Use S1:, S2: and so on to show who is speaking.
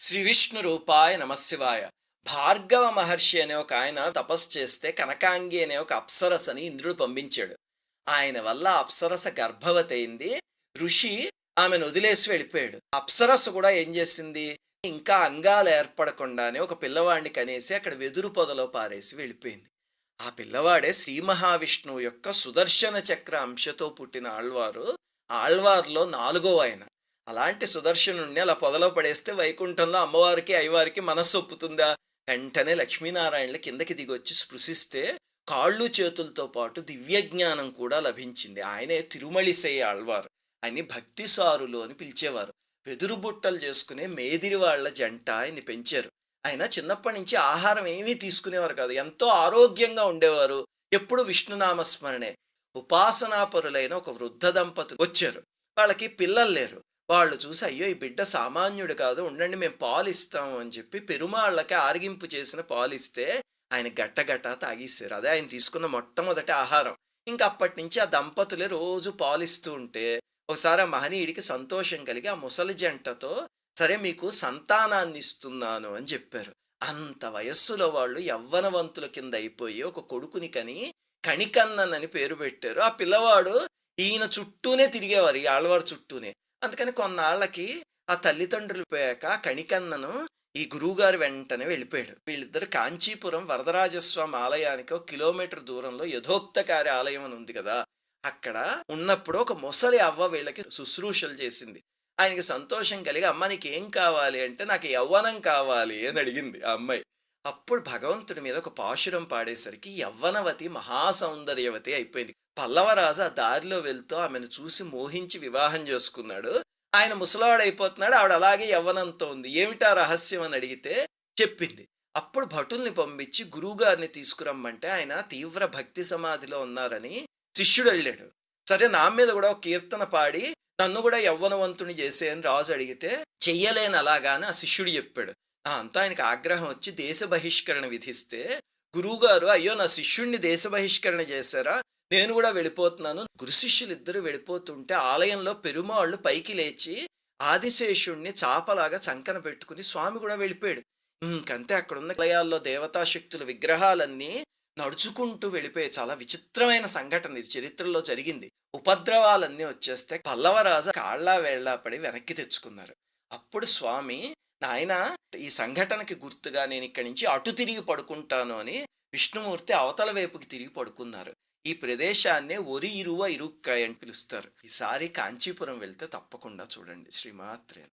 S1: శ్రీ విష్ణు రూపాయ నమశివాయ. భార్గవ మహర్షి అనే ఒక ఆయన తపస్సు చేస్తే కనకాంగి అనే ఒక అప్సరసని ఇంద్రుడు పంపించాడు. ఆయన వల్ల అప్సరస గర్భవతి అయింది. ఋషి ఆమెను వదిలేసి వెళ్ళిపోయాడు. అప్సరస కూడా ఏం చేసింది? ఇంకా అంగాలు ఏర్పడకుండానే ఒక పిల్లవాడిని కనేసి అక్కడ వెదురు పొదలో పారేసి వెళ్ళిపోయింది. ఆ పిల్లవాడే శ్రీ మహావిష్ణువు యొక్క సుదర్శన చక్ర అంశతో పుట్టిన ఆళ్వారు. ఆళ్వార్లో నాలుగో ఆయన. అలాంటి సుదర్శనుణ్ణి అలా పొదలో పడేస్తే వైకుంఠంలో అమ్మవారికి అయ్యవారికి మనస్సు ఒప్పుతుందా? వెంటనే లక్ష్మీనారాయణలు కిందకి దిగొచ్చి స్పృశిస్తే కాళ్ళు చేతులతో పాటు దివ్య జ్ఞానం కూడా లభించింది. ఆయనే తిరుమళిసే ఆళ్వారు. అని భక్తి సారులు అని పిలిచేవారు. వెదురు బుట్టలు చేసుకునే మేదిరి వాళ్ళ జంట ఆయన్ని పెంచారు. ఆయన చిన్నప్పటి నుంచి ఆహారం ఏమీ తీసుకునేవారు కాదు. ఎంతో ఆరోగ్యంగా ఉండేవారు. ఎప్పుడు విష్ణునామస్మరణే. ఉపాసనాపరులైన ఒక వృద్ధ దంపతులు వచ్చారు. వాళ్ళకి పిల్లలు లేరు. వాళ్ళు చూసి అయ్యో ఈ బిడ్డ సామాన్యుడు కాదు ఉండండి మేము పాలు ఇస్తాము అని చెప్పి పెరుమాళ్ళకి ఆరగింపు చేసిన పాలు ఇస్తే ఆయన గట్టగట్ట తాగేశారు. అదే ఆయన తీసుకున్న మొట్టమొదటి ఆహారం. ఇంకా అప్పటి నుంచి ఆ దంపతులే రోజు పాలిస్తూ ఉంటే ఒకసారి ఆ మహనీయుడికి సంతోషం కలిగి ఆ ముసలి జంటతో సరే మీకు సంతానాన్ని ఇస్తున్నాను అని చెప్పారు. అంత వయస్సులో వాళ్ళు యవ్వనవంతుల కింద అయిపోయి ఒక కొడుకుని కని కణికన్నన్ అని పేరు పెట్టారు. ఆ పిల్లవాడు ఈయన చుట్టూనే తిరిగేవారు ఈ ఆళ్ళవారి చుట్టూనే. అందుకని కొన్నాళ్ళకి ఆ తల్లిదండ్రులు పోయాక కణికన్నను ఈ గురువుగారు వెంటనే వెళ్ళిపోయాడు. వీళ్ళిద్దరు కాంచీపురం వరదరాజస్వామి ఆలయానికి ఒక కిలోమీటర్ దూరంలో యథోక్తకారి ఆలయం అని ఉంది కదా అక్కడ ఉన్నప్పుడు ఒక ముసలి అవ్వ వీళ్ళకి శుశ్రూషలు చేసింది. ఆయనకి సంతోషం కలిగి అమ్మ నీకు ఏం కావాలి అంటే నాకు యవ్వనం కావాలి అని అడిగింది ఆ అమ్మాయి. అప్పుడు భగవంతుడి మీద ఒక పాశురం పాడేసరికి యవ్వనవతి మహాసౌందర్యవతి అయిపోయింది. పల్లవరాజు ఆ దారిలో వెళ్తూ ఆమెను చూసి మోహించి వివాహం చేసుకున్నాడు. ఆయన ముసలాడు అయిపోతున్నాడు ఆవిడ అలాగే యవ్వనంతో ఉంది. ఏమిటా రహస్యం అని అడిగితే చెప్పింది. అప్పుడు భటుల్ని పంపించి గురువుగారిని తీసుకురమ్మంటే ఆయన తీవ్ర భక్తి సమాధిలో ఉన్నారని శిష్యుడు వెళ్ళాడు సరే నా మీద కూడా ఒక కీర్తన పాడి నన్ను కూడా యవ్వనవంతుని చేసే అని రాజు అడిగితే చెయ్యలేని అలాగాని ఆ శిష్యుడు చెప్పాడు. ఆ అంతా ఆయనకి ఆగ్రహం వచ్చి దేశ బహిష్కరణ విధిస్తే గురువుగారు అయ్యో నా శిష్యుణ్ణి దేశ బహిష్కరణ చేశారా? నేను కూడా వెళ్ళిపోతున్నాను. గురు శిష్యులు ఇద్దరు వెళ్ళిపోతుంటే ఆలయంలో పెరుమాళ్ళు పైకి లేచి ఆదిశేషుణ్ణి చాపలాగా చంకన పెట్టుకుని స్వామి కూడా వెళ్ళిపోయాడు. ఇంకంతే అక్కడున్న ఆలయాల్లో దేవతాశక్తుల విగ్రహాలన్నీ నడుచుకుంటూ వెళ్ళిపోయే చాలా విచిత్రమైన సంఘటన ఇది. చరిత్రలో జరిగింది. ఉపద్రవాలన్నీ వచ్చేస్తే పల్లవరాజు కాళ్ళ వేళ్ళ పడి వెనక్కి తెచ్చుకున్నారు. అప్పుడు స్వామి నాయన ఈ సంఘటనకి గుర్తుగా నేను ఇక్కడి నుంచి అటు తిరిగి పడుకుంటాను అని విష్ణుమూర్తి అవతల వైపుకి తిరిగి పడుకున్నారు. ఈ ప్రదేశాన్నే ఒరి ఇరువ ఇరుక్కాయ్ అని పిలుస్తారు. ఈసారి కాంచీపురం వెళ్తే తప్పకుండా చూడండి. శ్రీమాత్రే